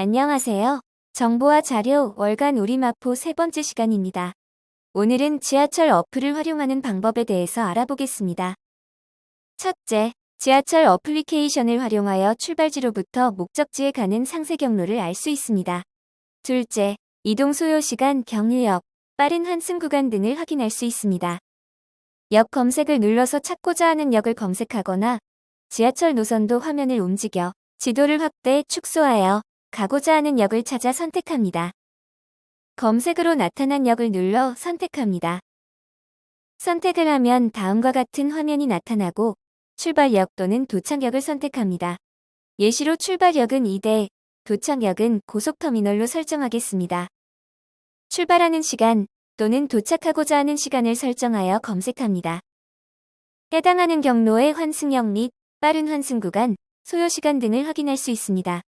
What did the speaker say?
안녕하세요. 정보와 자료 월간 우리마포 세 번째 시간입니다. 오늘은 지하철 어플을 활용하는 방법에 대해서 알아보겠습니다. 첫째, 지하철 어플리케이션을 활용하여 출발지로부터 목적지에 가는 상세 경로를 알 수 있습니다. 둘째, 이동 소요 시간, 경유역, 빠른 환승 구간 등을 확인할 수 있습니다. 역 검색을 눌러서 찾고자 하는 역을 검색하거나 지하철 노선도 화면을 움직여 지도를 확대, 축소하여 가고자 하는 역을 찾아 선택합니다. 검색으로 나타난 역을 눌러 선택합니다. 선택을 하면 다음과 같은 화면이 나타나고 출발역 또는 도착역을 선택합니다. 예시로 출발역은 이대, 도착역은 고속터미널로 설정하겠습니다. 출발하는 시간 또는 도착하고자 하는 시간을 설정하여 검색합니다. 해당하는 경로의 환승역 및 빠른 환승 구간, 소요 시간 등을 확인할 수 있습니다.